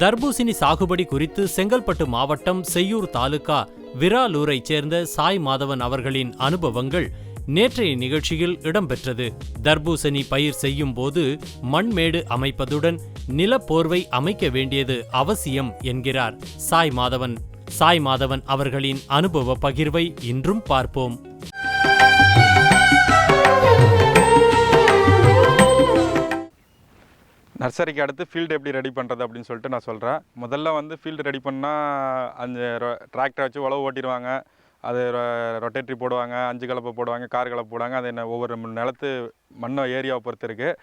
தர்பூசணி சாகுபடி குறித்து செங்கல்பட்டு மாவட்டம் செய்யூர் தாலுகா விராலூரைச் சேர்ந்த சாய் மாதவன் அவர்களின் அனுபவங்கள் நேற்றைய நிகழ்ச்சியில் இடம்பெற்றது. தர்பூசணி பயிர் செய்யும் போது மண்மேடு அமைப்பதுடன் நிலப்போர்வை அமைக்க வேண்டியது அவசியம் என்கிறார் சாய் மாதவன். சாய் மாதவன் அவர்களின் அனுபவ பகிர்வை இன்றும் பார்ப்போம். நர்சரிக்கு அடுத்து ஃபீல்டு எப்படி ரெடி பண்ணுறது அப்படின்னு சொல்லிட்டு நான் சொல்கிறேன் முதல்ல வந்து ஃபீல்டு ரெடி பண்ணால் அந்த டிராக்டரை வச்சு உழவு ஓட்டிடுவாங்க. அது ரொட்டேட்ரி போடுவாங்க அஞ்சு கலப்பை போடுவாங்க கார் கலப்பை போடுவாங்க. அது என்ன ஒவ்வொரு நிலத்து மண்ணை ஏரியாவை பொறுத்து இருக்குது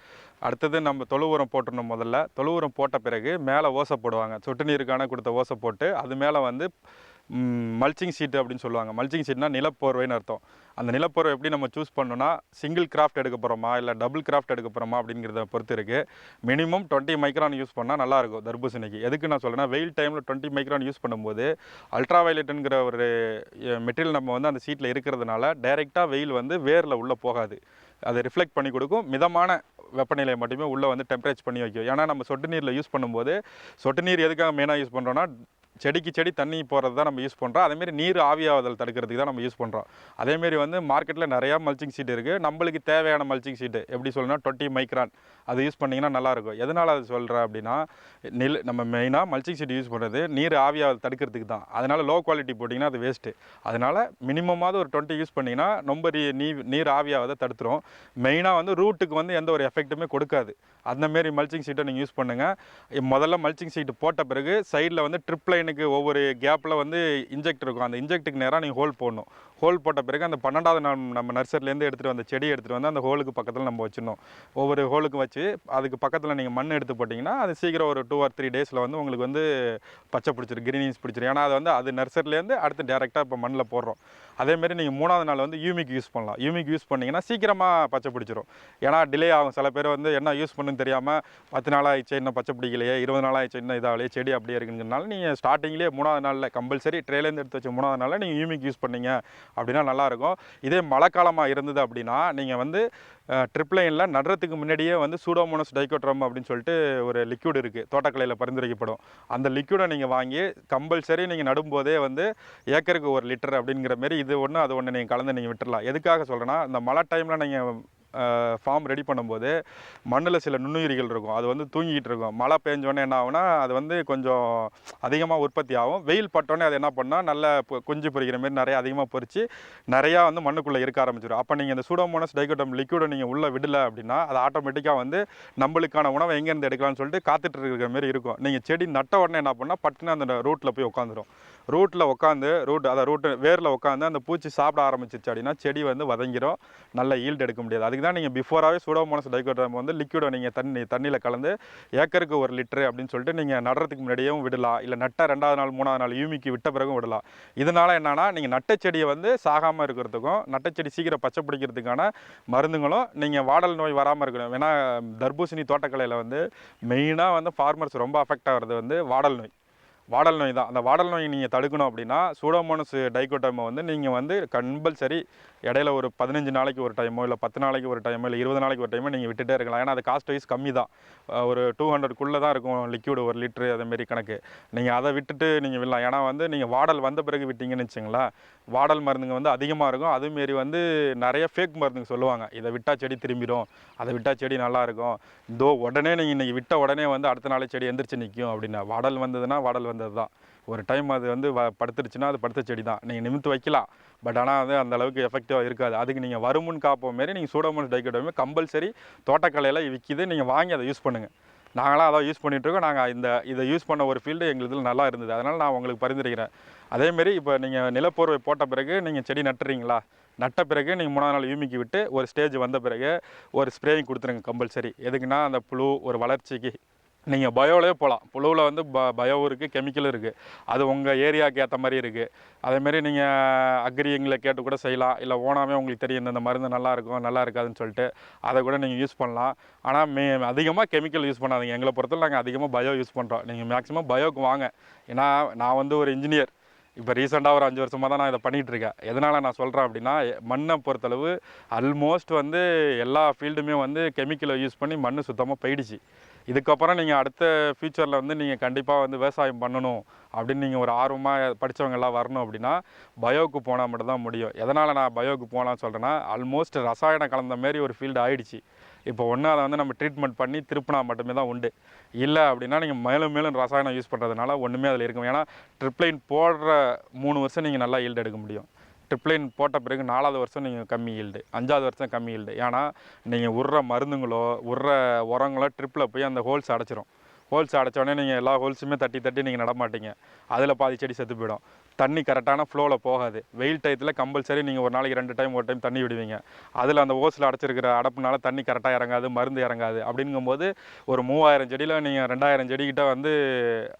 அடுத்தது நம்ம தொழு உரம் போட்டுடணும் முதல்ல. தொழு உரம் போட்ட பிறகு மேலே ஓசை போடுவாங்க. சொட்டு நீருக்கான கொடுத்த ஓசை போட்டு அது மேலே வந்து மல்ச்சிங் சீட்டு அப்படின்னு சொல்லுவாங்க. மல்ச்சிங் சீட்னா நிலப்போர்வைன்னு அர்த்தம். அந்த நிலப்போர்வை எப்படி நம்ம சூஸ் பண்ணோன்னா சிங்கிள் கிராஃப்ட் எடுக்க போகிறோமா இல்லை டபுள் கிராஃப்ட் எடுக்க போகிறோமா அப்படிங்கிறத பொறுத்து இருக்குது மினிமம் டுவெண்ட்டி மைக்ரான் யூஸ் பண்ணால் நல்லாயிருக்கும் தர்பூசணிக்கு. எதுக்கு நான் சொல்லுறேன்னா வெயில் டைமில் டுவெண்ட்டி மைக்ரான் யூஸ் பண்ணும்போது அல்ட்ரா வயலட்டுங்கிற ஒரு மெட்டீரியல் நம்ம வந்து அந்த சீட்டில் இருக்கிறதுனால டைரெக்டாக வெயில் வந்து வேரில் உள்ளே போகாது. அதை ரிஃப்ளெக்ட் பண்ணி கொடுக்கும். மிதமான வெப்பநிலையை மட்டுமே உள்ளே வந்து டெம்பரேச்சர் பண்ணி வைக்கும். ஏன்னா நம்ம சொட்டு நீரில் யூஸ் பண்ணும்போது சொட்டு நீர் எதுக்காக மெயினாக யூஸ் பண்ணுறோன்னா செடிக்கு செடி தண்ணி போகிறது தான் நம்ம யூஸ் பண்ணுறோம் அதேமாரி நீர் ஆவியாவதல் தடுக்கிறதுக்கு தான் நம்ம யூஸ் பண்ணுறோம் அதேமாரி வந்து மார்க்கெட்டில் நிறையா மல்ச்சிங் சீட் இருக்குது நம்மளுக்கு தேவையான மல்ச்சிங் சீட்டு எப்படி சொல்லணும்னா டுவெண்ட்டி மைக்ரான் அது யூஸ் பண்ணிங்கன்னா நல்லாயிருக்கும் எதனால் அது சொல்கிறேன் அப்படின்னா நெல் நம்ம மெயினாக மல்ச்சிங் சீட் யூஸ் பண்ணுறது நீர் ஆவியாவதை தடுக்கிறதுக்கு தான். அதனால் லோ குவாலிட்டி போட்டிங்கன்னா அது வேஸ்ட்டு அதனால் மினிமமாவது ஒரு டுவெண்ட்டி யூஸ் பண்ணிங்கன்னா ரொம்ப நீ நீர் ஆவியாவதை தடுத்துரும். மெயினாக வந்து ரூட்டுக்கு வந்து எந்த ஒரு எஃபெக்ட்டுமே கொடுக்காது. அந்தமாரி மல்ச்சிங் சீட்டை நீங்கள் யூஸ் பண்ணுங்கள் முதல்ல மல்ச்சிங் சீட்டு போட்ட பிறகு சைடில் வந்து ட்ரிப் லைனுக்கு ஒவ்வொரு கேப்பில் வந்து இன்ஜெக்ட் இருக்கும். அந்த இன்ஜெக்ட்டுக்கு நேராக நீங்கள் ஹோல் போடணும். ஹோல் போட்ட பிறகு அந்த பன்னெண்டாவது நாள் நம்ம நர்சரிலேருந்து எடுத்துகிட்டு வந்த செடி எடுத்துகிட்டு வந்து அந்த ஹோலுக்கு பக்கத்தில் நம்ம வச்சிடணும். ஒவ்வொரு ஹோலுக்கு வச்சு அதுக்கு பக்கத்தில் நீங்கள் மண் எடுத்து போட்டிங்கன்னா அது சீக்கிரம் ஒரு டூ ஆர் த்ரீ டேஸில் வந்து உங்களுக்கு வந்து பச்சை பிடிச்சிரு கிரீனிங்ஸ் பிடிச்சிரு ஏன்னா அது வந்து அது நர்சரிலேருந்து அடுத்து டேரெக்டாக இப்போ மண்ணில் போடுறோம். அதேமாரி நீங்கள் மூணாவது நாள் வந்து யூமிக் யூஸ் பண்ணலாம். யூமிக் யூஸ் பண்ணிங்கன்னா சீக்கிரமாக பச்சை பிடிச்சிரும். ஏன்னா டிலே ஆகும். சில பேர் வந்து என்ன யூஸ் பண்ணுன்னு தெரியாமல் பத்து நாள் ஆயிடுச்சு இன்னும் பச்சை பிடிக்கலையே இருபது நாள் ஆயிடுச்சு இன்னும் இதாகலையே செடி அப்படியே இருக்குங்கிறனால நீங்கள் ஸ்டார்டிங்லேயே மூணாவது நாளில் கம்பல்சரி ட்ரேலேருந்து எடுத்து வச்ச மூணாவது நாளில் நீங்கள் யூமிக் யூஸ் பண்ணீங்க அப்படின்னா நல்லாயிருக்கும். இதே மழை காலமாக இருந்தது அப்படின்னா நீங்கள் வந்து ட்ரிப்ளைனில் நடுறதுக்கு முன்னாடியே வந்து சூடோமோனஸ் டைகோட்ரம் அப்படின்னு சொல்லிட்டு ஒரு லிக்யூட் இருக்குது தோட்டக்கலையில் பரிந்துரைக்கப்படும். அந்த லிக்யூடை நீங்கள் வாங்கி கம்பல்சரி நீங்கள் நடும்போதே வந்து ஏக்கருக்கு ஒரு லிட்டர் அப்படிங்கிற மாரி இது ஒன்று அது ஒன்று நீங்கள் கலந்து நீங்கள் விட்டுடலாம் எதுக்காக சொல்கிறேன்னா இந்த மழை டைமில் நீங்கள் ஃபார்ம் ரெடி பண்ணும்போது மண்ணில் சில நுண்ணுயிரிகள் இருக்கும். அது வந்து தூங்கிக்கிட்டு இருக்கும். மழை பெஞ்சோடனே என்ன ஆகுனா அது வந்து கொஞ்சம் அதிகமாக உற்பத்தி ஆகும். வெயில் பட்டோடனே அது என்ன பண்ணால் நல்ல பொ- குஞ்சு பொரிக்கிற மாதிரி நிறைய அதிகமாக பொறிச்சு நிறையா வந்து மண்ணுக்குள்ளே இருக்க ஆரம்பிச்சிடும். அப்போ நீங்கள் இந்த சூடோமோனஸ் டைகோட்டம் லிக்விடை நீங்கள் உள்ளே விடலை அப்படின்னா அது ஆட்டோமேட்டிக்காக வந்து நம்மளுக்கான உணவை எங்கேருந்து எடுக்கலாம்னு சொல்லிட்டு காத்துட்டு இருக்கிற மாதிரி இருக்கும். நீங்கள் செடி நட்ட உடனே என்ன பண்ணால் பட்டுன்னு அந்த ரூட்டில் போய் உட்காந்துரும். ரூட்டில் உட்காந்து ரூட் அதை ரூட்டு வேரில் உட்காந்து அந்த பூச்சி சாப்பிட ஆரம்பிச்சிச்சு அப்படின்னா செடி வந்து வதங்கிடும் நல்ல ஈல்டு எடுக்க முடியாது. அதுக்கு தான் நீங்கள் பிஃபோராகவே சூடோமோனஸ் டைகோட்ரம் வந்து லிக்விடை நீங்கள் தண்ணி தண்ணியில் கலந்து ஏக்கருக்கு ஒரு லிட்டரு அப்படின்னு சொல்லிட்டு நீங்கள் நடுறதுக்கு முன்னாடியும் விடலாம். இல்லை நட்ட ரெண்டாவது நாள் மூணாவது நாள் யூமிக்கு விட்ட பிறகும் விடலாம். இதனால் என்னென்னா நீங்கள் நட்ட செடியை வந்து சாகாமல் இருக்கிறதுக்கும் நட்ட செடி சீக்கிரம் பச்சை பிடிக்கிறதுக்கான மருந்துங்களும் நீங்கள் வாடல் நோய் வராமல் இருக்கணும். ஏன்னா தர்பூசணி தோட்டக்கலையில் வந்து மெயினாக வந்து ஃபார்மர்ஸ் ரொம்ப அஃபெக்ட் ஆகிறது வந்து வாடல் நோய். வாடல் நோய் தான். அந்த வாடல் நோய் நீங்கள் தடுக்கணும் அப்படின்னா சூடோமோனஸ் டைகோட்டமை வந்து நீங்கள் வந்து கம்பல்சரி இடையில ஒரு பதினஞ்சு நாளைக்கு ஒரு டைமோ இல்லை பத்து நாளைக்கு ஒரு டைமோ இல்லை இருபது நாளைக்கு ஒரு டைமோ நீங்கள் விட்டுட்டே இருக்கலாம். ஏன்னா அது காஸ்ட் வைஸ் கம்மி தான். ஒரு டூ ஹண்ட்ரட்குள்ளே தான் இருக்கும் லிக்யூடு ஒரு லிட்ரு அதேமாரி கணக்கு. நீங்கள் அதை விட்டுட்டு நீங்கள் விடலாம். ஏன்னா வந்து நீங்கள் வாடல் வந்த பிறகு விட்டீங்கன்னு வச்சுங்களேன் வாடல் மருந்துங்க வந்து அதிகமாக இருக்கும். அதுமாரி வந்து நிறைய ஃபேக் மருந்துங்க சொல்லுவாங்க. இதை விட்டால் செடி திரும்பிடும். அதை விட்டால் செடி நல்லாயிருக்கும் இதோ உடனே நீங்கள் இன்றைக்கி விட்ட உடனே வந்து அடுத்த நாளே செடி எந்திரிச்சு நிற்கும் அப்படின்னா வாடல் வந்ததுன்னா வாடல் வந்தது தான் ஒரு டைம் அது வந்து வ படுத்துருச்சுன்னா அது படுத்த செடி தான் நீங்கள் நிமித்து வைக்கலாம். பட் ஆனால் வந்து அந்த அளவுக்கு எஃபெக்டிவாக இருக்காது. அதுக்கு நீங்கள் வருமுன் காப்போம் மாரி நீங்கள் சூடோமோனஸ் டைக்கோடமே கம்பல்சரி தோட்டக்கலையில் விற்கிது நீங்கள் வாங்கி அதை யூஸ் பண்ணுங்கள் நாங்களாம் அதை யூஸ் பண்ணிகிட்ருக்கோம் நாங்கள் இந்த இதை யூஸ் பண்ண ஒரு ஃபீல்டு எங்களுதில் நல்லா இருந்தது. அதனால் நான் உங்களுக்கு பரிந்துரைக்கிறேன். அதேமாரி இப்போ நீங்கள் நிலப்போர்வை போட்ட பிறகு நீங்கள் செடி நட்டுறீங்களா? நட்ட பிறகு நீங்கள் மூணாவது நாள் யூமிக்கு விட்டு ஒரு ஸ்டேஜ் வந்த பிறகு ஒரு ஸ்ப்ரேயிங் கொடுத்துருங்க கம்பல்சரி. எதுக்குன்னா அந்த புழு ஒரு வளர்ச்சிக்கு நீங்கள் பயோவிலே போகலாம். புழுவில் வந்து ப பயோ இருக்குது கெமிக்கல் இருக்குது அது உங்கள் ஏரியாவுக்கு ஏற்ற மாதிரி இருக்குது அதேமாரி நீங்கள் அக்ரிங்களை கேட்டு கூட செய்யலாம். இல்லை ஓனாமே உங்களுக்கு தெரியும் இந்த மருந்து நல்லா இருக்கும் நல்லா இருக்காதுன்னு சொல்லிட்டு அதை கூட நீங்கள் யூஸ் பண்ணலாம். ஆனால் மே அதிகமாக கெமிக்கல் யூஸ் பண்ணாதீங்க. எங்களை பொறுத்தவரை நாங்கள் அதிகமாக பயோ யூஸ் பண்ணுறோம் நீங்கள் மேக்ஸிமம் பயோக்கு வாங்க. ஏன்னா நான் வந்து ஒரு இன்ஜினியர் இப்போ ரீசெண்டாக ஒரு அஞ்சு வருஷமாக தான் நான் இதை பண்ணிகிட்ருக்கேன் எதனால் நான் சொல்கிறேன் அப்படின்னா மண்ணை பொறுத்தளவு ஆல்மோஸ்ட் வந்து எல்லா ஃபீல்டுமே வந்து கெமிக்கலை யூஸ் பண்ணி மண் சுத்தமாக போயிடுச்சு. இதுக்கப்புறம் நீங்கள் அடுத்த ஃப்யூச்சரில் வந்து நீங்கள் கண்டிப்பாக வந்து விவசாயம் பண்ணணும் அப்படின்னு நீங்கள் ஒரு ஆர்வமாக படித்தவங்கெல்லாம் வரணும் அப்படின்னா பயோவுக்கு போனால் மட்டும்தான் முடியும். எதனால் நான் பயோவுக்கு போகலான்னு சொல்கிறேன்னா ஆல்மோஸ்ட் ரசாயனம் கலந்த மாரி ஒரு ஃபீல்டு ஆயிடுச்சு. இப்போ ஒன்று அதை வந்து நம்ம ட்ரீட்மெண்ட் பண்ணி திருப்பினா மட்டுமே தான் உண்டு. இல்லை அப்படின்னா நீங்கள் மேலும் மேலும் ரசாயனம் யூஸ் பண்ணுறதுனால ஒன்றுமே அதில் இருக்கும் ஏன்னா ட்ரிப்ளைன் போடுற மூணு வருஷம் நீங்கள் நல்லா ஈல்டு எடுக்க முடியும். ட்ரிப்ளைன் போட்ட பிறகு நாலாவது வருஷம் நீங்கள் கம்மி ஈல்டு அஞ்சாவது வருஷம் கம்மி ஈல்டு ஏன்னா நீங்கள் உர்ற மருந்துங்களோ உர்ற உரங்களோ ட்ரிப்பில் போய் அந்த ஹோல்ஸ் அடைச்சிரும். ஹோல்ஸ் அடைச்சோடனே நீங்கள் எல்லா ஹோல்ஸுமே தட்டி தட்டி நீங்கள் நடமாட்டீங்க அதில் பாதி செடி செத்து போயிடும். தண்ணி கரெக்டான ஃப்ளோவில் போகாது. வெயில் டயத்தில் கம்பல்சரி நீங்கள் ஒரு நாளைக்கு ரெண்டு டைம் ஒரு டைம் தண்ணி விடுவீங்க. அதில் அந்த ஓஸில் அடைச்சிருக்கிற அடப்புனால தண்ணி கரெக்டாக இறங்காது மருந்து இறங்காது. அப்படிங்கும்போது ஒரு மூவாயிரம் செடியில் நீங்கள் ரெண்டாயிரம் செடிக்கிட்ட வந்து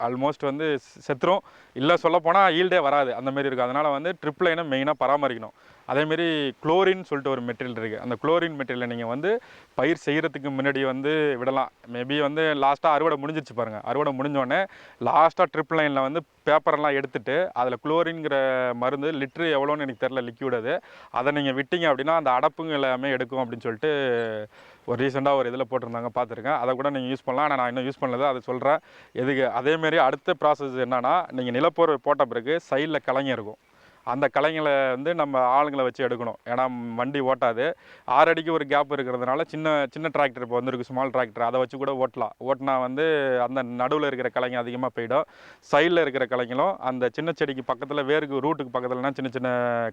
ஆல்மோஸ்ட் வந்து செத்துரும். இல்லை சொல்லப்போனால் ஈல்டே வராது. அந்த மாதிரி இருக்கும். அதனால் வந்து ட்ரிப் லைனை மெயினாக பராமரிக்கணும். அதேமாரி குளோரின் சொல்லிட்டு ஒரு மெட்டீரியல் இருக்குது அந்த குளோரின் மெட்டீரியலை நீங்கள் வந்து பயிர் செய்கிறதுக்கு முன்னாடி வந்து விடலாம். மேபி வந்து லாஸ்ட்டாக அறுவடை முடிஞ்சிருச்சு பாருங்கள் அறுவடை முடிஞ்சோடனே லாஸ்ட்டாக ட்ரிப் லைனில் வந்து பேப்பரெல்லாம் எடுத்துட்டு அதில் குளோரின்ங்கிற மருந்து லிட்ரு எவ்வளோன்னு எனக்கு தெரில லிக்யூட் அது. அதை நீங்கள் விட்டீங்க அப்படின்னா அந்த அடப்புங்க எல்லாமே எடுக்கும் அப்படின்னு சொல்லிட்டு ஒரு ரீசெண்டாக ஒரு இதில் போட்டிருந்தாங்க பார்த்துருக்கேன். அதை கூட நீங்கள் யூஸ் பண்ணலாம். ஆனால் நான் இன்னும் யூஸ் பண்ணல அதை சொல்கிறேன் எதுக்கு? அதேமாரி அடுத்த ப்ராசஸ் என்னென்னா நீங்கள் நிலப்போர் போட்ட பிறகு சைடில் கலைஞர் இருக்கும். அந்த கலைங்களை வந்து நம்ம ஆளுங்களை வச்சு எடுக்கணும். ஏன்னா வண்டி ஓட்டாது. ஆறு அடிக்கு ஒரு கேப் இருக்கிறதுனால சின்ன சின்ன டிராக்டர் இப்போ வந்துருக்கு ஸ்மால் டிராக்டர் அதை வச்சு கூட ஓட்டலாம். ஓட்டினா வந்து அந்த நடுவில் இருக்கிற கலைங்க அதிகமாக போயிடும். சைடில் இருக்கிற கலைங்களும் அந்த சின்ன செடிக்கு பக்கத்தில் வேருக்கு ரூட்டுக்கு பக்கத்துலனா சின்ன சின்ன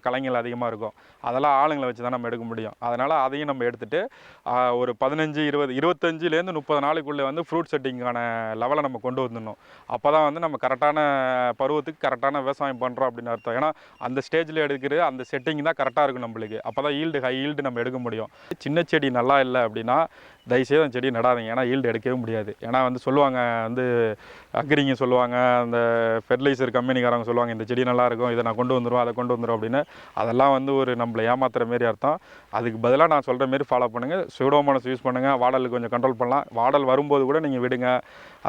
கலைங்கள் அதிகமாக இருக்கும். அதெல்லாம் ஆளுங்களை வச்சு தான் நம்ம எடுக்க முடியும். அதனால் அதையும் நம்ம எடுத்துகிட்டு ஒரு பதினஞ்சு இருபது இருபத்தஞ்சிலேருந்து முப்பது நாளைக்குள்ளே வந்து ஃப்ரூட் செட்டிங்கான லெவலை நம்ம கொண்டு வந்துடணும். அப்போ தான் வந்து நம்ம கரெக்டான பருவத்துக்கு கரெக்டான விவசாயம் பண்ணுறோம் அப்படின்னு அர்த்தம். ஏன்னா அந்த ஸ்டேஜில் எடுக்கிற அந்த செட்டிங் தான் கரெக்டாக இருக்கும் நம்மளுக்கு. அப்போ தான் ஈல்டு ஹை ஈல்டு நம்ம எடுக்க முடியும். சின்ன செடி நல்லா இல்லை அப்படின்னா தயவுசெய்து அந்த செடி நடாதீங்க. ஏன்னா ஈல்டு எடுக்கவே முடியாது. ஏன்னா வந்து சொல்லுவாங்க வந்து அக்ரிங்க சொல்லுவாங்க அந்த ஃபெர்டிலைசர் கம்பெனிக்காரங்க சொல்லுவாங்க இந்த செடி நல்லாயிருக்கும் இதை நான் கொண்டு வந்துடும் அதை கொண்டு வந்துடும் அப்படின்னு. அதெல்லாம் வந்து ஒரு நம்மளை ஏமாத்துற மாரி அர்த்தம். அதுக்கு பதிலாக நான் சொல்கிற மாரி ஃபாலோ பண்ணுங்கள் சூடோமோனஸ் யூஸ் பண்ணுங்கள் வாடலுக்கு கொஞ்சம் கண்ட்ரோல் பண்ணலாம். வாடல் வரும்போது கூட நீங்கள் விடுங்க.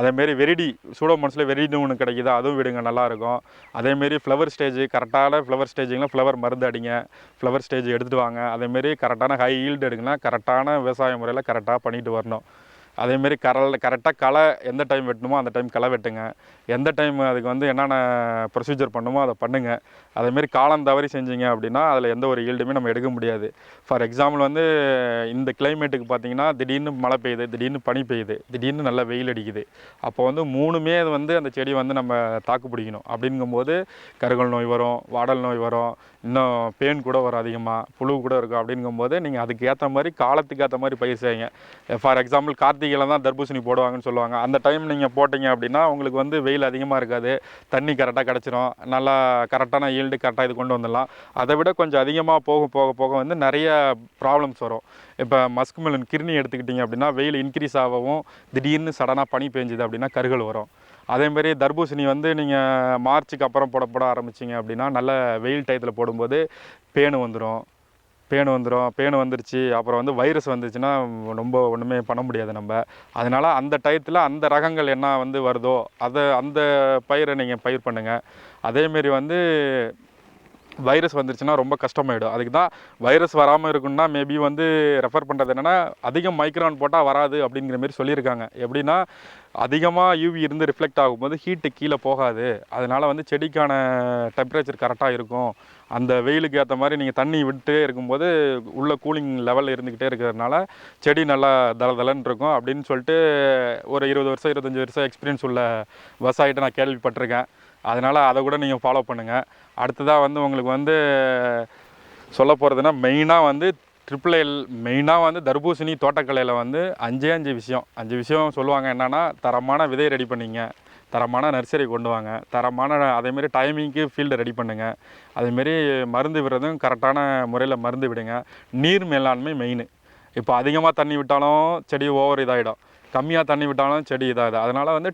அதேமாரி வெரிடி சூடோமோனஸில் வெரிடி ஒன்று கிடைக்குது அதுவும் விடுங்க நல்லாயிருக்கும் அதேமாரி ஃப்ளவர் ஸ்டேஜ் கரெக்டான ஃப்ளவர் ஸ்டேஜிங்கில் ஃப்ளவர் மருந்து அடிங்க. ஃப்ளவர் ஸ்டேஜ் எடுத்துகிட்டு வாங்க. அதேமாரி கரெக்டான ஹை ஈல்டு எடுங்கன்னா கரெக்டான விவசாய முறையில் கரெக்டாக பண்ணிட்டு வரணும். அதேமாரி கரல் கரெக்டாக களை எந்த டைம் வெட்டணுமோ அந்த டைம் களை வெட்டுங்க. எந்த டைம் அதுக்கு வந்து என்னென்ன ப்ரொசீஜர் பண்ணுமோ அதை பண்ணுங்கள் அதேமாரி காலம் தவறி செஞ்சீங்க அப்படின்னா அதில் எந்த ஒரு ஈல்டுமே நம்ம எடுக்க முடியாது. ஃபார் எக்ஸாம்பிள் வந்து இந்த கிளைமேட்டுக்கு பார்த்தீங்கன்னா திடீர்னு மழை பெய்யுது திடீர்னு பனி பெய்யுது திடீர்னு நல்லா வெயில் அடிக்குது. அப்போ வந்து மூணுமே அது வந்து அந்த செடி வந்து நம்ம தாக்கு பிடிக்கணும். அப்படிங்கும்போது கருகல் நோய் வரும் வாடல் நோய் வரும் இன்னும் பேன் கூட வரும் அதிகமாக புழு கூட இருக்கும். அப்படிங்கும்போது நீங்கள் அதுக்கு ஏற்ற மாதிரி காலத்துக்கு ஏற்ற மாதிரி பயிர் செய்யுங்க. ஃபார் எக்ஸாம்பிள் கார்த்திகையில் தான் தர்பூசணி போடுவாங்கன்னு சொல்லுவாங்க. அந்த டைம் நீங்கள் போட்டிங்க அப்படின்னா உங்களுக்கு வந்து வெயில் அதிகமாக இருக்காது. தண்ணி கரெக்டாக கிடச்சிரும். நல்லா கரெக்டான ஈல்டு கரெக்டாக இது கொண்டு வந்துடலாம். அதை விட கொஞ்சம் அதிகமாக போக போக போக வந்து நிறைய ப்ராப்ளம்ஸ் வரும். இப்போ மஸ்குமெலன் கிருணி எடுத்துக்கிட்டிங்க அப்படின்னா வெயில் இன்க்ரீஸ் ஆகவும் திடீர்னு சடனாக பனி பெஞ்சுது அப்படின்னா கருகள் வரும். அதேமாரி தர்பூசணி வந்து நீங்கள் மார்ச்சுக்கு அப்புறம் போட போட ஆரம்பிச்சிங்க அப்படின்னா நல்ல வெயில் டயத்தில் போடும்போது பேனு வந்துடும் பேனு வந்துடும் பேனு வந்துருச்சு அப்புறம் வந்து வைரஸ் வந்துச்சுன்னா ரொம்ப ஒன்றுமே பண்ண முடியாது நம்ம. அதனால் அந்த டயத்தில் அந்த ரகங்கள் என்ன வந்து வருதோ அதை அந்த பயிரை நீங்கள் பயிர் பண்ணுங்கள் அதேமாரி வந்து வைரஸ் வந்துருச்சுன்னா ரொம்ப கஷ்டமாயிடும். அதுக்கு தான் வைரஸ் வராமல் இருக்குன்னா மேபி வந்து ரெஃபர் பண்ணுறது என்னென்னா அதிகம் மைக்ரான் போட்டால் வராது அப்படிங்கிற மாதிரி சொல்லியிருக்காங்க. எப்படின்னா அதிகமாக யூவி இருந்து ரிஃப்ளெக்ட் ஆகும்போது ஹீட்டு கீழே போகாது. அதனால் வந்து செடிக்கான டெம்பரேச்சர் கரெக்டாக இருக்கும். அந்த வெயிலுக்கு ஏற்ற மாதிரி நீங்கள் தண்ணி விட்டுட்டே இருக்கும்போது உள்ளே கூலிங் லெவல் இருந்துக்கிட்டே இருக்கிறதுனால செடி நல்லா தள தளன்னு இருக்கும் அப்படின்னு சொல்லிட்டு ஒரு இருபது வருஷம் இருபத்தஞ்சி வருஷம் எக்ஸ்பீரியன்ஸ் உள்ள விவசாயிட்ட நான் கேள்விப்பட்டிருக்கேன். அதனால் அதை கூட நீங்கள் ஃபாலோ பண்ணுங்கள் அடுத்ததாக வந்து உங்களுக்கு வந்து சொல்ல போகிறதுனா மெயினாக வந்து ட்ரிபிள் எல் மெயினாக வந்து தர்பூசணி தோட்டக்கலையில் வந்து அஞ்சே அஞ்சு விஷயம். அஞ்சு விஷயம் சொல்லுவாங்க என்னென்னா தரமான விதை ரெடி பண்ணிங்க. தரமான நர்சரி கொண்டு வாங்க. தரமான அதேமாரி டைமிங்க்கு ஃபீல்டை ரெடி பண்ணுங்கள் அதேமாரி மருந்து விடுறதும் கரெக்டான முறையில் மருந்து விடுங்க. நீர் மேலாண்மை மெயின் இப்போ அதிகமாக தண்ணி விட்டாலும் செடி ஓவர் இதாகிடும் கம்மியாக தண்ணி விட்டாலும் செடி இதாகுது. அதனால் வந்து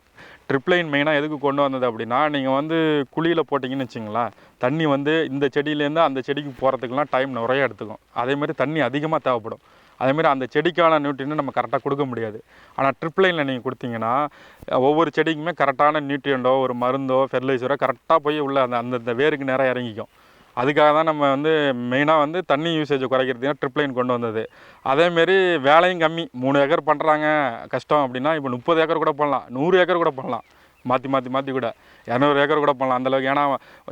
ட்ரிப்ளைன் மெயினாக எதுக்கு கொண்டு வந்தது அப்படின்னா நீங்கள் வந்து குழியில் போட்டிங்கன்னு வச்சிங்களேன் தண்ணி வந்து இந்த செடியிலேருந்து அந்த செடிக்கு போகிறதுக்குலாம் டைம் நிறைய எடுத்துக்கும். அதேமாதிரி தண்ணி அதிகமாக தேவைப்படும். அதேமாரி அந்த செடிக்கான நியூட்ரியனை நம்ம கரெக்டாக கொடுக்க முடியாது. ஆனால் ட்ரிப்ளைனில் நீங்கள் கொடுத்தீங்கன்னா ஒவ்வொரு செடிக்குமே கரெக்டான நியூட்ரியண்டோ ஒரு மருந்தோ ஃபெர்டிலைசரோ கரெக்டாக போய் உள்ள அந்த அந்த வேருக்கு நேராக இறங்கிக்கும். அதுக்காக தான் நம்ம வந்து மெயினாக வந்து தண்ணி யூசேஜை குறைக்கிறதுனா ட்ரிப்ளைன் கொண்டு வந்தது. அதேமாரி வேலையும் கம்மி. மூணு ஏக்கர் பண்ணுறாங்க கஷ்டம் அப்படின்னா இப்போ முப்பது ஏக்கர் கூட பண்ணலாம் நூறு ஏக்கர் கூட பண்ணலாம் மாற்றி மாற்றி மாற்றி கூட. இரநூறு ஏக்கர் கூட பண்ணலாம் அந்தளவுக்கு ஏன்னா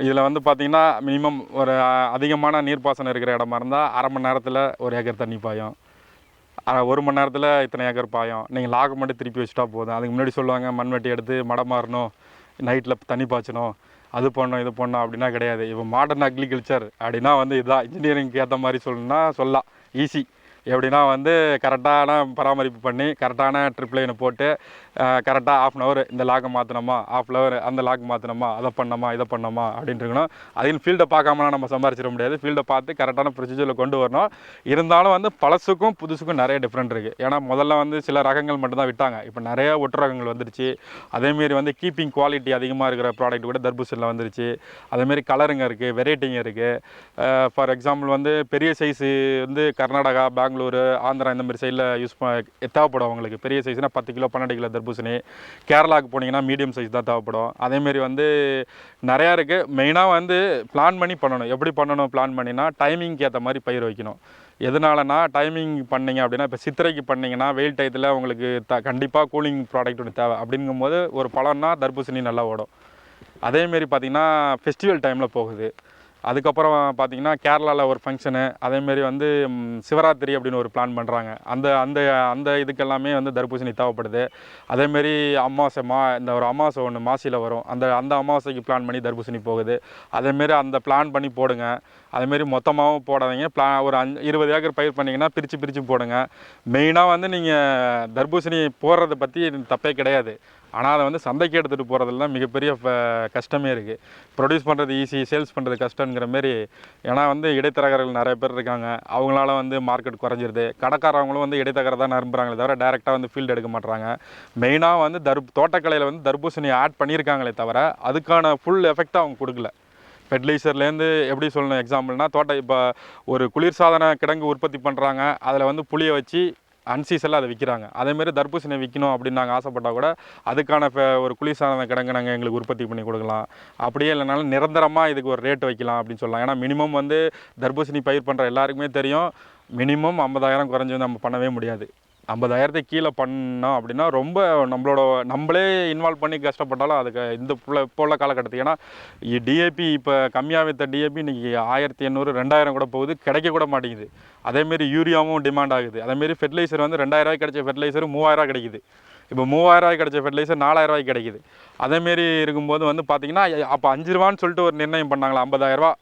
இதில் வந்து பார்த்திங்கன்னா மினிமம் ஒரு அதிகமான நீர்ப்பாசனம் இருக்கிற இடமா இருந்தால் அரை மணி நேரத்தில் ஒரு ஏக்கர் தண்ணி பாயும். ஒரு மணி நேரத்தில் இத்தனை ஏக்கர் பாயும். நீங்கள் லாக் மட்டும் திருப்பி வச்சுட்டா போதும். அதுக்கு முன்னாடி சொல்லுவாங்க மண்வெட்டி எடுத்து மடம் மாறணும். நைட்டில் தண்ணி பாய்ச்சணும். அது பண்ணணும் இது பண்ணோம் அப்படின்னா கிடையாது. இப்போ மாடர்ன் அக்ரிகல்ச்சர் அப்படின்னா வந்து இதுதான் இன்ஜினியரிங்க்கு ஏற்ற மாதிரி சொல்லணும்னா சொல்லலாம். ஈஸி எப்படின்னா வந்து கரெக்டான பராமரிப்பு பண்ணி கரெக்டான ட்ரிப் லைனை போட்டு கரெக்டாக ஆஃப் அன் ஹவர் இந்த லாக்கை மாற்றினோமா ஆஃப் அன் ஹவர் அந்த லாக் மாற்றினோமா அதை பண்ணோமா இதை பண்ணோமா அப்படின்ட்டு இருக்கணும். அதையும் ஃபீல்டை பார்க்காமலாம் நம்ம சம்பாரிச்சிட முடியாது. ஃபீல்டை பார்த்து கரெக்டான ப்ரொசீஜரில் கொண்டு வரணும். இருந்தாலும் வந்து பழசுக்கும் புதுசுக்கும் நிறைய டிஃப்ரெண்ட் இருக்குது ஏன்னா முதல்ல வந்து சில ரகங்கள் மட்டும்தான் விட்டாங்க இப்போ நிறைய ஒட்டு ரகங்கள் வந்துருச்சு. அதேமாரி வந்து கீப்பிங் குவாலிட்டி அதிகமாக இருக்கிற ப்ராடக்ட் கூட தர்பூசணியில் வந்துருச்சு. அதேமாரி கலருங்க இருக்குது வெரைட்டிங்க இருக்குது ஃபார் எக்ஸாம்பிள் வந்து பெரிய சைஸு வந்து கர்நாடகா பெங்களூரு ஆந்திரா இந்த மாதிரி சைடில் யூஸ் ப தேவைப்படும் அவங்களுக்கு பெரிய சைஸ்னால் பத்து கிலோ பன்னெண்டு கிலோ தர்பூசணி கேரளாவுக்கு போனீங்கன்னா மீடியம் சைஸ் தான் தேவைப்படும். அதேமாரி வந்து நிறையா இருக்குது மெயினாக வந்து பிளான் பண்ணி பண்ணணும். எப்படி பண்ணணும் பிளான் பண்ணினா டைமிங்க்கு ஏற்ற மாதிரி பயிர் வைக்கணும். எதனாலனா டைமிங் பண்ணீங்க அப்படின்னா இப்போ சித்திரைக்கு பண்ணிங்கன்னா வெயில் டயத்தில் உங்களுக்கு த கண்டிப்பாக கூலிங் ப்ராடக்ட் ஒன்று தேவை. அப்படிங்கும்போது ஒரு பழம்னா தர்பூசணி நல்லா ஓடும். அதேமாரி பார்த்திங்கன்னா ஃபெஸ்டிவல் டைமில் போகுது. அதுக்கப்புறம் பார்த்தீங்கன்னா கேரளாவில் ஒரு ஃபங்க்ஷனு அதேமாரி வந்து சிவராத்திரி அப்படின்னு ஒரு பிளான் பண்ணுறாங்க அந்த அந்த அந்த இதுக்கெல்லாமே வந்து தர்பூசணி தேவைப்படுது. அதேமாரி அமாவாசை மா இந்த ஒரு அமாவாசை ஒன்று மாசியில் வரும். அந்த அந்த அமாவாசைக்கு பிளான் பண்ணி தர்பூசணி போகுது. அதேமாரி அந்த பிளான் பண்ணி போடுங்க. அதேமாரி மொத்தமாகவும் போடாதீங்க. பிளா ஒரு அஞ்சு இருபது ஏக்கர் பயிர் பண்ணிங்கன்னா பிரித்து பிரித்து போடுங்க. மெயினாக வந்து நீங்கள் தர்பூசணி போடுறத பற்றி தப்பே கிடையாது. ஆனால் அதை வந்து சந்தைக்கு எடுத்துகிட்டு போகிறதுல தான் மிகப்பெரிய கஷ்டமே இருக்குது ப்ரொடியூஸ் பண்ணுறது ஈஸி சேல்ஸ் பண்ணுறது கஷ்டங்கிற மாரி ஏன்னா வந்து இடைத்தரகர்கள் நிறைய பேர் இருக்காங்க. அவங்களால வந்து மார்க்கெட் குறைஞ்சிருது. கடைக்காரவங்களும் வந்து இடைத்தரகரை தான் நம்புறாங்களே தவிர டேரெக்டாக வந்து ஃபீல்டு எடுக்க மாட்றாங்க. மெயினாக வந்து தர்ப் தோட்டக்கலையில் வந்து தர்பூசணி ஆட் பண்ணியிருக்காங்களே தவிர அதுக்கான ஃபுல் எஃபெக்டாக அவங்க கொடுக்கல. ஃபெர்டிலைசர்லேருந்து எப்படி சொல்லணும் எக்ஸாம்பிள்னா தோட்டம் இப்போ ஒரு குளிர்சாதன கிடங்கு உற்பத்தி பண்ணுறாங்க அதில் வந்து புளியை வச்சு அன்சீசனில் அதை விற்கிறாங்க அதேமாரி தர்பூசணி விற்கணும் அப்படின்னு நாங்கள் ஆசைப்பட்டால் கூட அதுக்கான இப்போ ஒரு குளிர்சாதன கிடங்கு நாங்கள் எங்களுக்கு உற்பத்தி பண்ணி கொடுக்கலாம். அப்படியே இல்லைனாலும் நிரந்தரமாக இதுக்கு ஒரு ரேட் வைக்கலாம் அப்படின்னு சொல்லலாம். ஏன்னா மினிமம் வந்து தர்பூசணி பயிர் பண்ணுற எல்லாருக்குமே தெரியும். மினிமம் ஐம்பதாயிரம் குறைஞ்சி வந்து நம்ம பண்ணவே முடியாது. ஐம்பதாயிரத்தை கீழே பண்ணோம் அப்படின்னா ரொம்ப நம்மளோட நம்மளே இன்வால்வ் பண்ணி கஷ்டப்பட்டாலும் அதுக்கு இந்த புள்ள இப்போ உள்ள காலகட்டத்துக்கு. ஏன்னா டிஏபி இப்போ கம்மியாக வித்த டிஏபி இன்னைக்கு ஆயிரத்தி எண்ணூறு ரெண்டாயிரம் கூட போகுது கிடைக்க கூட மாட்டேங்குது. அதேமாரி யூரியாவும் டிமாண்ட் ஆகுது. அதேமாரி ஃபெர்டிலைசர் வந்து ரெண்டாயிரம் கிடைச்ச ஃபெர்டிலைசர் மூவாயிரம் கிடைக்குது. இப்போ மூவாயிரம் கிடைச்ச ஃபெர்டிலைசர் நாலாயிரம் ரூபாய்க்கு கிடைக்குது. அதேமாரி இருக்கும்போது வந்து பார்த்தீங்கன்னா அப்போ அஞ்சு ரூபான்னு சொல்லிட்டு ஒரு நிர்ணயம் பண்ணாங்களா ஐம்பதாயிரரூவா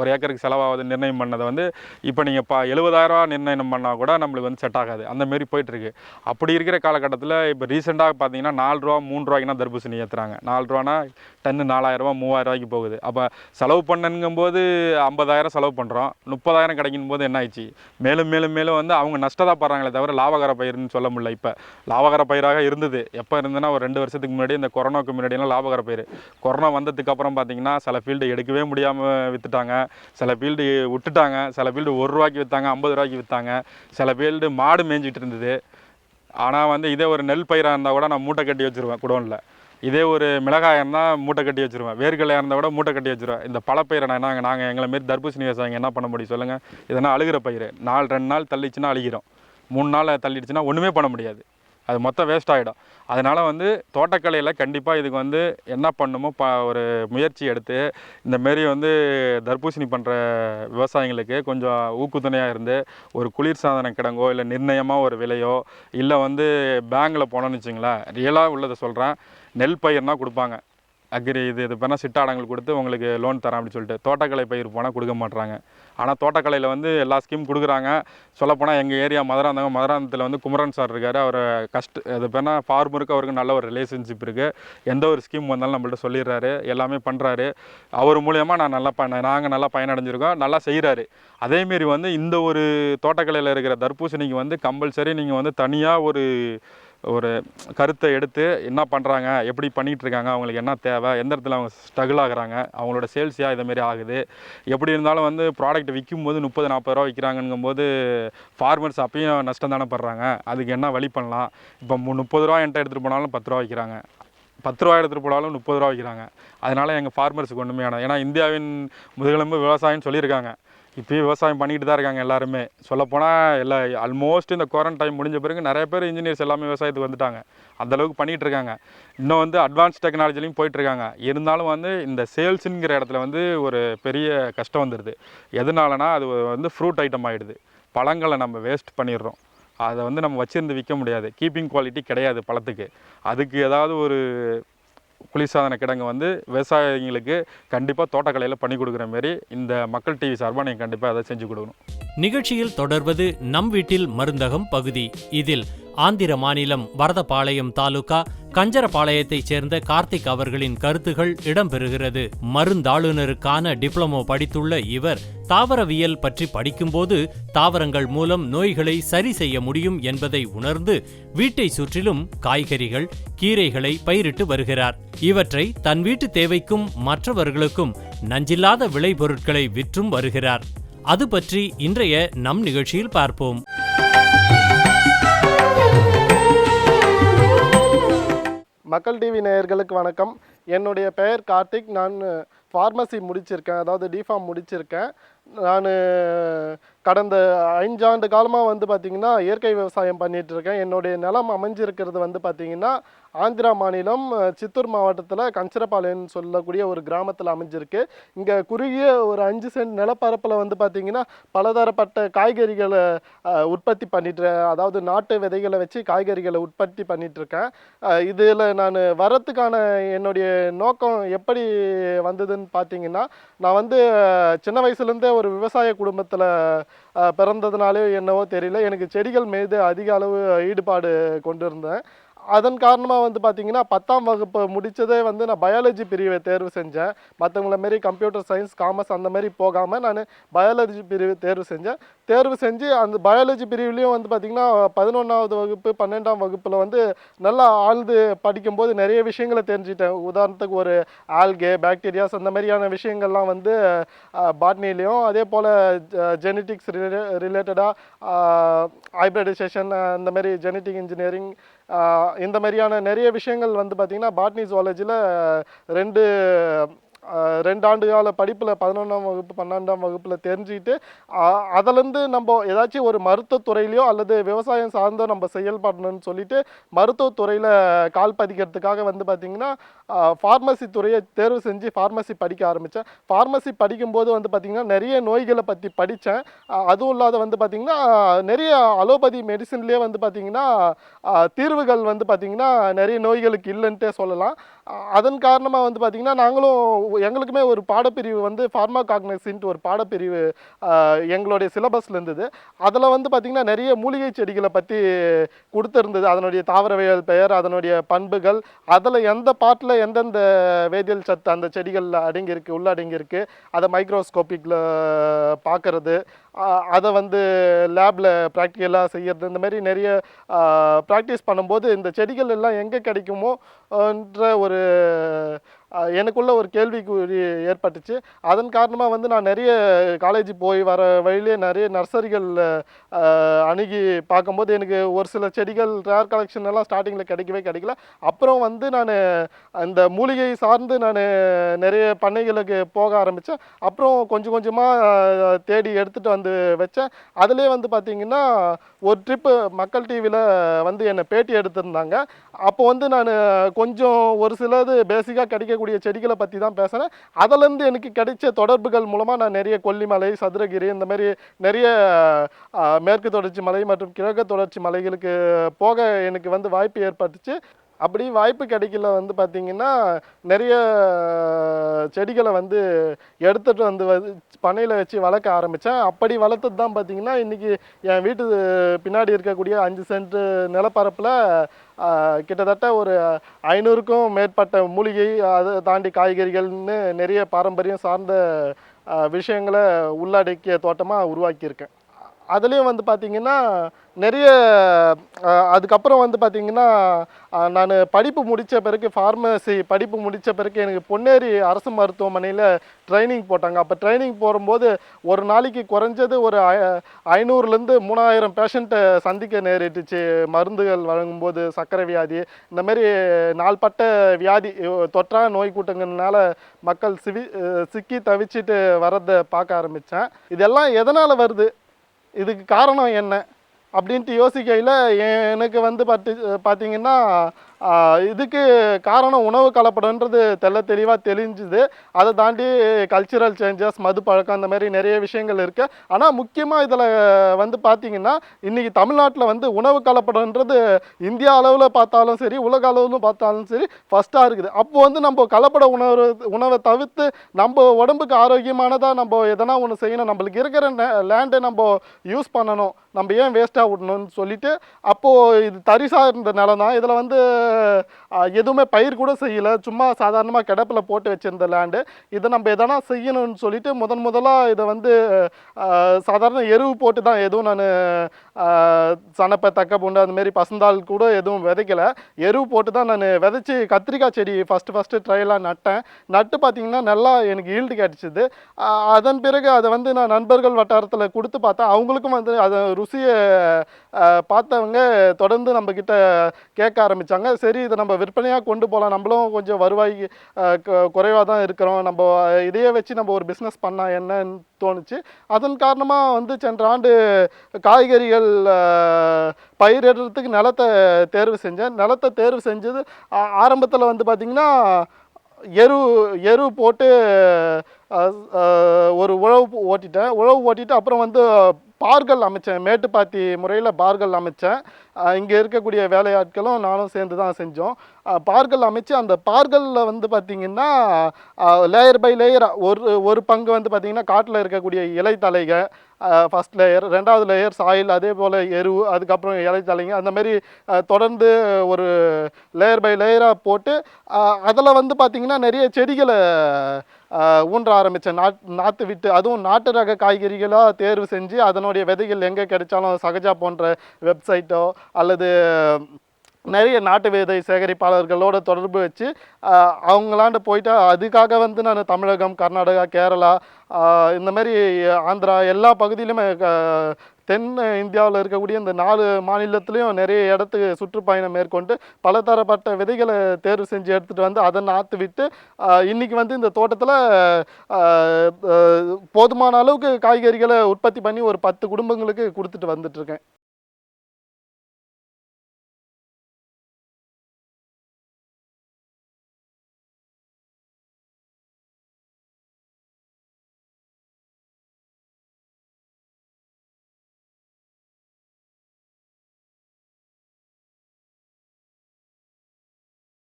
ஒரு ஏக்கருக்கு செலவாகுது நிர்ணயம் பண்ணதை வந்து இப்போ நீங்கள் இப்போ எழுபதாயிரரூவா நிர்ணயம் பண்ணால் கூட நம்மளுக்கு வந்து செட் ஆகாது. அந்தமாரி போயிட்டுருக்கு. அப்படி இருக்கிற காலகட்டத்தில் இப்போ ரீசெண்டாக பார்த்தீங்கன்னா நாலு ரூபா மூணு ரூபாய்க்குனா தர்பூசணி ஏற்றுறாங்க நாலு ரூபானா டன்னு நாலாயிரரூவா மூவாயிரம் ரூபாய்க்கு போகுது. அப்போ செலவு பண்ணுங்கும்போது ஐம்பதாயிரம் செலவு பண்ணுறோம் முப்பதாயிரம் கிடைக்கும் போது என்ன ஆயிடுச்சு? மேலும் மேலும் மேலும் வந்து அவங்க நஷ்டதான் படுறாங்களே தவிர லாபகர பயிர்னு சொல்ல முடியல இப்போ. லாபகர பயிராக இருந்தது. எப்போ இருந்ததுன்னா ஒரு ரெண்டு வருஷத்துக்கு முன்னாடி இந்த கொரோனாவுக்கு முன்னாடியெல்லாம் லாபகர பயிர். கொரோனா வந்ததுக்கு அப்புறம் பார்த்தீங்கன்னா சில ஃபீல்டு எடுக்கவே முடியாமல் விற்றுட்டாங்க சில ஃபீல்டு விட்டுட்டாங்க. சில ஃபீல்டு ஒரு ரூபாய்க்கு விற்றாங்க ஐம்பது ரூபாய்க்கு விற்றாங்க சில ஃபீல்டு மாடு மேய்ஞ்சிட்டு இருந்தது. ஆனால் வந்து இதே ஒரு நெல் பயிராக இருந்தால் கூட நான் மூட்டை கட்டி வச்சுருவேன் குடோனில். இதே ஒரு மிளகாய் இருந்தால் மூட்டை கட்டி வச்சுருவேன். வேர்க்கடலையாக இருந்தால் கூட மூட்டை கட்டி வச்சுருவேன். இந்த பழப்பயிரை நான் நாங்கள் நாங்கள் எங்களை மாரி தர்பூசணி விவசாயிங்க என்ன பண்ண முடியும் சொல்லுங்கள் இதெல்லாம் அழுகிற பயிர். நாலு ரெண்டு நாள் தள்ளிச்சுன்னா அழுகிறோம் மூணு நாள் தள்ளிடுச்சுன்னா ஒன்றுமே பண்ண முடியாது. அது மொத்தம் வேஸ்ட் ஆகிடும் அதனால் வந்து தோட்டக்கலையில் கண்டிப்பாக இதுக்கு வந்து என்ன பண்ணுமோ ப ஒரு முயற்சி எடுத்து இந்த மாரி வந்து தர்பூசணி பண்ணுற விவசாயிங்களுக்கு கொஞ்சம் ஊக்குத்துணையாக இருந்து ஒரு குளிர் சாதன கிடங்கோ இல்லை நிர்ணயமாக ஒரு விலையோ இல்லை வந்து பேங்கில் போனோன்னு வச்சுங்களேன் ரியலாக உள்ளதை சொல்கிறேன் நெல் பயிர்னா கொடுப்பாங்க. அக்ரி இது இது பண்ணால் சிட்டாடங்கள் கொடுத்து உங்களுக்கு லோன் தரேன் அப்படின்னு சொல்லிட்டு. தோட்டக்கலை பயிர் போனால் கொடுக்க மாட்டுறாங்க ஆனால் தோட்டக்கலையில் வந்து எல்லா ஸ்கீம் கொடுக்குறாங்க. சொல்லப்போனால் எங்கள் ஏரியா மதுராந்தகம் மதுராந்தத்தில் வந்து குமரன் சார் இருக்கார். அவர் கஷ்ட அது பேர்னா ஃபார்மருக்கு அவருக்கு நல்ல ஒரு ரிலேஷன்ஷிப் இருக்குது எந்த ஒரு ஸ்கீம் வந்தாலும் நம்மள்ட்ட சொல்லிடுறாரு. எல்லாமே பண்ணுறாரு அவர் மூலயமா நான் நல்லா ப நாங்கள் நல்லா பயனடைஞ்சிருக்கோம். நல்லா செய்கிறாரு அதேமாரி வந்து இந்த ஒரு தோட்டக்கலையில் இருக்கிற தர்பூசணிக்கு வந்து கம்பல்சரி நீங்கள் வந்து தனியாக ஒரு ஒரு கருத்தை எடுத்து என்ன பண்ணுறாங்க எப்படி பண்ணிகிட்டு இருக்காங்க அவங்களுக்கு என்ன தேவை எந்த இடத்துல அவங்க ஸ்ட்ரகிள் ஆகுறாங்க அவங்களோட சேல்ஸ் ஏன் இதமாரி ஆகுது எப்படி இருந்தாலும் வந்து ப்ராடக்ட் விற்கும் போது முப்பது நாற்பது ரூபா விற்கிறாங்கங்கும்போது ஃபார்மர்ஸ் அப்பயும் நஷ்டம் தானே படுறாங்க. அதுக்கு என்ன வழி பண்ணலாம்? இப்போ முப்பது ரூபா என்கிட்ட எடுத்துகிட்டு போனாலும் பத்து ரூபா விற்கிறாங்க பத்து ரூபா எடுத்துகிட்டு போனாலும் முப்பது ரூபா விற்கிறாங்க அதனால் எங்கள் ஃபார்மர்ஸுக்கு ஒன்றுமே வேணாம். ஏன்னா இந்தியாவின் முதுகெலும்பு விவசாயம்னு சொல்லியிருக்காங்க. இப்போயும் விவசாயம் பண்ணிட்டு தான் இருக்காங்க எல்லாருமே. சொல்லப்போனால் எல்லா ஆல்மோஸ்ட் இந்த குவாரண்டைன் முடிஞ்ச பிறகு நிறைய பேர் இன்ஜினியர்ஸ் எல்லாமே விவசாயத்துக்கு வந்துட்டாங்க. அந்தளவுக்கு பண்ணிகிட்டு இருக்காங்க. இன்னும் வந்து அட்வான்ஸ் டெக்னாலஜிலையும் போயிட்டுருக்காங்க இருந்தாலும் வந்து இந்த சேல்ஸுங்கிற இடத்துல வந்து ஒரு பெரிய கஷ்டம் வந்துடுது எதனாலனா அது வந்து ஃப்ரூட் ஐட்டம் ஆகிடுது பழங்களை நம்ம வேஸ்ட் பண்ணிடுறோம். அதை வந்து நம்ம வச்சுருந்து விற்க முடியாது. கீப்பிங் குவாலிட்டி கிடையாது பழத்துக்கு. அதுக்கு ஏதாவது ஒரு குளிர்சாதன கிடங்கு வந்து விவசாயிங்களுக்கு கண்டிப்பாக தோட்டக்கலையில் பண்ணி கொடுக்குற மாரி இந்த மக்கள் டிவி சார்பாக நீங்கள் கண்டிப்பாக அதை செஞ்சு கொடுக்கணும். நிகழ்ச்சியில் தொடர்வது நம் வீட்டில் மருந்தகம் பகுதி. இதில் ஆந்திர மாநிலம் வரதபாளையம் தாலுகா கஞ்சரபாளையத்தைச் சேர்ந்த கார்த்திக் அவர்களின் கருத்துகள் இடம்பெறுகிறது. மருந்தாளுநருக்கான டிப்ளமோ படித்துள்ள இவர் தாவரவியல் பற்றி படிக்கும்போது தாவரங்கள் மூலம் நோய்களை சரி செய்ய முடியும் என்பதை உணர்ந்து வீட்டை சுற்றிலும் காய்கறிகள் கீரைகளை பயிரிட்டு வருகிறார். இவற்றை தன் வீட்டு தேவைக்கும் மற்றவர்களுக்கும் நஞ்சில்லாத விளைபொருட்களை விற்றும் வருகிறார். அது பற்றி இன்றைய நம் நிகழ்ச்சியில் பார்ப்போம். மக்கள் டிவி நேயர்களுக்கு வணக்கம். என்னுடைய பெயர் கார்த்திக். நான் ஃபார்மசி முடிச்சிருக்கேன். அதாவது டிஃபார்ம் முடிச்சிருக்கேன். நான் கடந்த ஐந்தாண்டு காலமாக வந்து பார்த்திங்கன்னா இயற்கை விவசாயம் பண்ணிகிட்ருக்கேன் என்னுடைய நிலம் அமைஞ்சிருக்கிறது வந்து பார்த்திங்கன்னா ஆந்திரா மாநிலம் சித்தூர் மாவட்டத்தில் கஞ்சரபாளையம்னு சொல்லக்கூடிய ஒரு கிராமத்தில் அமைஞ்சிருக்கு. இங்கே குறுகிய ஒரு அஞ்சு சென்ட் நிலப்பரப்பில் வந்து பார்த்திங்கன்னா பலதரப்பட்ட காய்கறிகளை உற்பத்தி பண்ணிட்டு அதாவது நாட்டு விதைகளை வச்சு காய்கறிகளை உற்பத்தி பண்ணிகிட்ருக்கேன் இதில் நான் வரத்துக்கான என்னுடைய நோக்கம் எப்படி வந்ததுன்னு பார்த்தீங்கன்னா நான் வந்து சின்ன வயசுலேருந்தே ஒரு விவசாய குடும்பத்தில் பிறந்ததுனாலே என்னவோ தெரியல. எனக்கு செடிகள் மீது அதிக அளவு ஈடுபாடு கொண்டிருந்தேன். அதன் காரணமாக வந்து பார்த்தீங்கன்னா பத்தாம் வகுப்பு முடித்ததே வந்து நான் பயாலஜி பிரிவை தேர்வு செஞ்சேன். மற்றவங்கள மாரி கம்ப்யூட்டர் சயின்ஸ் காமர்ஸ் அந்த மாதிரி போகாமல் நான் பயாலஜி பிரிவு தேர்வு செஞ்சேன். தேர்வு செஞ்சு அந்த பயாலஜி பிரிவுலேயும் வந்து பார்த்திங்கன்னா பதினொன்றாவது வகுப்பு பன்னெண்டாம் வகுப்பில் வந்து நல்லா ஆழ்ந்து படிக்கும்போது நிறைய விஷயங்களை தெரிஞ்சுட்டேன். உதாரணத்துக்கு ஒரு ஆல்கே பாக்டீரியாஸ் அந்த மாதிரியான விஷயங்கள்லாம் வந்து பாட்னிலையும் அதே போல் ஜெனட்டிக்ஸ் ரிலேட்டடாக ஹைப்ரடைசேஷன் அந்த மாதிரி ஜெனட்டிக் இன்ஜினியரிங் இந்த மாதிரியான நிறைய விஷயங்கள் வந்து பார்த்திங்கன்னா பாட்னி ஜுவாலஜியில் ரெண்டு ரெண்டு ஆண்டு கால படிப்பில் பதினொன்றாம் வகுப்பு பன்னெண்டாம் வகுப்பில் தெரிஞ்சுக்கிட்டு அதுலேருந்து நம்ம ஏதாச்சும் ஒரு மருத்துவத்துறையிலையோ அல்லது விவசாயம் சார்ந்த நம்ம செயல்படணும்னு சொல்லிட்டு மருத்துவத்துறையில் கால் பதிக்கிறதுக்காக வந்து பார்த்திங்கன்னா ஃபார்மசி துறையை தேர்வு செஞ்சு ஃபார்மசி படிக்க ஆரம்பித்தேன் ஃபார்மசி படிக்கும்போது வந்து பார்த்திங்கன்னா நிறைய நோய்களை பற்றி படித்தேன் அதுவும் இல்லாத வந்து பார்த்திங்கன்னா நிறைய அலோபதி மெடிசின்லேயே வந்து பார்த்திங்கன்னா தீர்வுகள் வந்து பார்த்திங்கன்னா நிறைய நோய்களுக்கு இல்லைன்ட்டே சொல்லலாம். அதன் காரணமாக வந்து பார்த்திங்கன்னா நாங்களும் எங்களுக்குமே ஒரு பாடப்பிரிவு வந்து ஃபார்மா காக்னசின்ட்டு ஒரு பாடப்பிரிவு எங்களுடைய சிலபஸில் இருந்தது. அதில் வந்து பார்த்திங்கன்னா நிறைய மூலிகை செடிகளை பற்றி கொடுத்துருந்தது. அதனுடைய தாவரவியல் பெயர் அதனுடைய பண்புகள் அதில் எந்த பாட்டில் எந்தெந்த வேதியியல் சத்து அந்த செடிகளில் அடங்கியிருக்கு உள்ள அடங்கியிருக்கு அதை மைக்ரோஸ்கோப்பிக்கில் பார்க்குறது அதை வந்து லேபில் ப்ராக்டிக்கலாக செய்யறது இந்த மாதிரி நிறைய ப்ராக்டிஸ் பண்ணும்போது இந்த செடிகள் எல்லாம் எங்கே கிடைக்குமோன்ற ஒரு எனக்குள்ளே ஒரு கேள்விக்குறி ஏற்பட்டுச்சு. அதன் காரணமாக வந்து நான் நிறைய காலேஜ் போய் வர வழியிலே நிறைய நர்சரிகள் அணுகி பார்க்கும்போது எனக்கு ஒரு சில செடிகள் ரேர் கலெக்ஷன் எல்லாம் ஸ்டார்டிங்கில் கிடைக்கவே கிடைக்கல. அப்புறம் வந்து நான் அந்த மூலிகை சார்ந்து நான் நிறைய பண்ணைகளுக்கு போக ஆரம்பித்தேன் அப்புறம் கொஞ்சம் கொஞ்சமாக தேடி எடுத்துகிட்டு வந்து வச்சேன். அதிலே வந்து பார்த்திங்கன்னா ஒரு ட்ரிப்பு மக்கள் டிவியில் வந்து என்னை பேட்டி எடுத்திருந்தாங்க. அப்போ வந்து நான் கொஞ்சம் ஒரு சிலது பேசிக்காக கிடைக்கக்கூடிய செடிகளை பற்றி தான் பேசுகிறேன் அதிலேருந்து எனக்கு கிடைச்ச தொடர்புகள் மூலமாக நான் நிறைய கொல்லிமலை சதுரகிரி இந்த மாதிரி நிறைய மேற்கு தொடர்ச்சி மலை மற்றும் கிழக்கு தொடர்ச்சி மலைகளுக்கு போக எனக்கு வந்து வாய்ப்பு ஏற்பட்டுச்சு. அப்படி வாய்ப்பு கிடைக்கல வந்து பார்த்திங்கன்னா நிறைய செடிகளை வந்து எடுத்துகிட்டு வந்து பனையில் வச்சு வளர்க்க ஆரம்பித்தேன் அப்படி வளர்த்தது தான் பார்த்திங்கன்னா இன்றைக்கி என் வீட்டு பின்னாடி இருக்கக்கூடிய அஞ்சு சென்ட் நிலப்பரப்பில் கிட்டத்தட்ட ஒரு ஐநூறுக்கும் மேற்பட்ட மூலிகை அதை தாண்டி காய்கறிகள்னு நிறைய பாரம்பரியம் சார்ந்த விஷயங்களை உள்ளடக்கிய தோட்டமாக உருவாக்கியிருக்கேன். அதுலேயும் வந்து பார்த்திங்கன்னா நிறைய அதுக்கப்புறம் வந்து பார்த்திங்கன்னா நான் படிப்பு முடித்த பிறகு ஃபார்மசி படிப்பு முடித்த பிறகு எனக்கு பொன்னேரி அரசு மருத்துவமனையில் ட்ரைனிங் போட்டாங்க. அப்போ ட்ரைனிங் போகும்போது ஒரு நாளைக்கு குறைஞ்சது ஒரு ஐ- ஐநூறுலேருந்து மூணாயிரம் பேஷண்ட்டை சந்திக்க நேரிட்டுச்சு. மருந்துகள் வழங்கும்போது சர்க்கரை வியாதி இந்தமாரி நாள்பட்ட வியாதி அஹ், தொற்றா நோய் கூட்டங்கள்னால மக்கள் சிவி சிக்கி தவிச்சிட்டு வரதை பார்க்க ஆரம்பித்தேன் இதெல்லாம் எதனால் வருது? இதுக்கு காரணம் என்ன? அப்படின்ட்டு யோசிக்கையில் எனக்கு வந்து பார்த்து பார்த்தீங்கன்னா இதுக்கு காரணம் உணவு கலப்படன்றது தெள்ள தெளிவாக தெளிஞ்சுது. அதை தாண்டி கல்ச்சுரல் சேஞ்சஸ் மது பழக்கம் அந்த மாதிரி நிறைய விஷயங்கள் இருக்குது ஆனால் முக்கியமாக இதில் வந்து பார்த்தீங்கன்னா இன்றைக்கி தமிழ்நாட்டில் வந்து உணவு கலப்படன்றது இந்தியா அளவில் பார்த்தாலும் சரி உலக அளவில் பார்த்தாலும் சரி ஃபஸ்ட்டாக இருக்குது. அப்போ வந்து நம்ம கலப்பட உணவு உணவை தவிர்த்து நம்ம உடம்புக்கு ஆரோக்கியமானதாக நம்ம எதனா ஒன்று செய்யணும். நம்மளுக்கு இருக்கிற லேண்டை நம்ம யூஸ் பண்ணணும். நம்ம ஏன் வேஸ்ட்டாக விடணும்னு சொல்லிவிட்டு அப்போது இது தரிசாக இருந்த நிலம் தான் இதில் வந்து எதுவுமே பயிர் கூட செய்யலை. சும்மா சாதாரணமாக கிடப்பில் போட்டு வச்சிருந்த லேண்டு இதை நம்ம எதனா செய்யணும்னு சொல்லிட்டு முதன் முதலாக இதை வந்து சாதாரண எருவு போட்டு தான் எதுவும் நான் சனப்பை தக்க பூண்டு அந்த மாதிரி பசந்தாள் கூட எதுவும் விதைக்கலை. எருவு போட்டு தான் நான் விதைச்சி கத்திரிக்காய் செடி ஃபஸ்ட்டு ஃபஸ்ட்டு ட்ரையலாக நட்டேன். நட்டு பார்த்தீங்கன்னா நல்லா எனக்கு ஈல்டு கிடச்சிது. அதன் பிறகு அதை வந்து நான் நண்பர்கள் வட்டாரத்தில் கொடுத்து பார்த்தேன். அவங்களுக்கும் வந்து அதை ருசியை பார்த்தவங்க தொடர்ந்து நம்மக்கிட்ட கேட்க ஆரம்பித்தாங்க சரி இதை நம்ம விற்பனையாக கொண்டு போகலாம் நம்மளும் கொஞ்சம் வருவாய் குறைவாக தான் இருக்கிறோம். நம்ம இதையே வச்சு நம்ம ஒரு பிஸ்னஸ் பண்ணால் என்னன்னு தோணுச்சு. அதன் காரணமாக வந்து சென்ற ஆண்டு காய்கறிகள் பயிரிடுறதுக்கு நிலத்தை தேர்வு செஞ்சேன். நிலத்தை தேர்வு செஞ்சது ஆரம்பத்தில் வந்து பார்த்திங்கன்னா எரு எரு போட்டு ஒரு உழவு ஓட்டிட்டேன். உழவு ஓட்டிட்டு அப்புறம் வந்து பார்கள் அமைச்சேன். மேட்டுப்பாத்தி முறையில் பார்கள் அமைச்சேன். இங்கே இருக்கக்கூடிய வேலையாட்களும் நானும் சேர்ந்து தான் செஞ்சோம். பார்கள் அமைச்சு அந்த பார்களில் வந்து பார்த்திங்கன்னா லேயர் பை லேயராக ஒரு ஒரு பங்கு வந்து பார்த்திங்கன்னா காட்டில் இருக்கக்கூடிய இலை தலைகள் ஃபஸ்ட் லேயர் ரெண்டாவது லேயர் சாயில் அதே போல் எருவு அதுக்கப்புறம் இலைத்தலைங்க. அந்த மாதிரி தொடர்ந்து ஒரு லேயர் பை லேயராக போட்டு அதில் வந்து பார்த்திங்கன்னா நிறைய செடிகளை ஊன்ற ஆரம்பித்தேன் நாட் நாற்று விட்டு அதுவும் நாட்டு ரக காய்கறிகளாக தேர்வு செஞ்சு அதனுடைய விதைகள் எங்கே கிடைச்சாலும் சகஜா போன்ற வெப்சைட்டோ அல்லது நிறைய நாட்டு விதை சேகரிப்பாளர்களோட தொடர்பு வச்சு அவங்களாண்டு அவங்களாண்ட போயிட்டு அதுக்காக வந்து நான் தமிழகம் கர்நாடகா கேரளா இந்த மாதிரி ஆந்திரா எல்லா பகுதியிலுமே க- தென் இந்தியாவில் இருக்கக்கூடிய இந்த நாலு மாநிலத்திலையும் நிறைய இடத்துக்கு சுற்றுப்பயணம் மேற்கொண்டு பலதரப்பட்ட விதைகளை தேர்வு செஞ்சு எடுத்துகிட்டு வந்து அதை நாற்று விட்டு இன்றைக்கி இன்னைக்கு வந்து இந்த தோட்டத்தில் போதுமான அளவுக்கு காய்கறிகளை உற்பத்தி பண்ணி ஒரு பத்து குடும்பங்களுக்கு கொடுத்துட்டு வந்துட்டுருக்கேன்